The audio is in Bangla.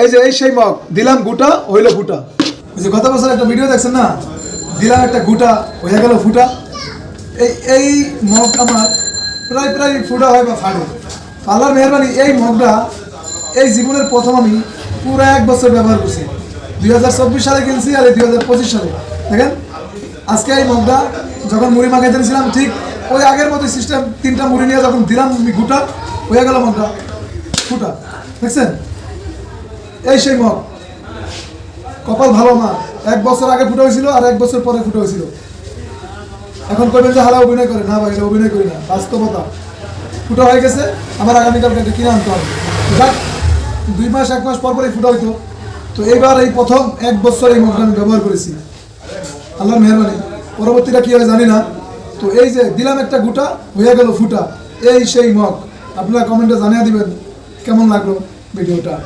এই যে, এই সেই মগ, দিলাম গুটা, হইল ফুটা। ওই যে, গত বছর একটা ভিডিও দেখছেন না? দিলাম একটা গুটা, হয়ে গেল ফুটা। এই এই মগ আমার প্রায় প্রায় ফুটা হয় বা ফাড়ে আল্লাহর মেহরবানি, এই মগটা এই জীবনের প্রথম আমি পুরো এক বছর ব্যবহার করছি। দুই হাজার চব্বিশ সালে কিনছি আর দুই হাজার পঁচিশ সালে। দেখেন, আজকে এই মগটা যখন মুড়ি মাখাইতে দিয়েছিলাম ঠিক ওই আগের মতো সিস্টেম তিনটা মুড়ি নিয়ে যখন দিলাম গুটা, হয়ে গেল মগটা ফুটা। দেখছেন? এই সেই মগ। কপাল ভালো মা এক বছর আগে ফুটা হয়েছিল আর এক বছর পরে ফুটা হয়েছিল। এখন করবেন যে হারা অভিনয় করে। না ভাই অভিনয় করি না। বাস্তবতা। ফুটা হয়ে গেছে আমার আগামীকালকে এটা কিনে আনতে হবে। যাক, দুই মাস, এক মাস পর পরই ফুটা হইতো। তো এইবার এই প্রথম এক বছর এই মগটা আমি ব্যবহার করেছি। আল্লাহ মেহরবানি। পরবর্তীটা কী হয় জানি না। তো এই যে দিলাম একটা গুটা, হয়ে গেল ফুটা। এই সেই মগ। আপনারা কমেন্টে জানিয়ে দিবেন কেমন লাগল ভিডিওটা।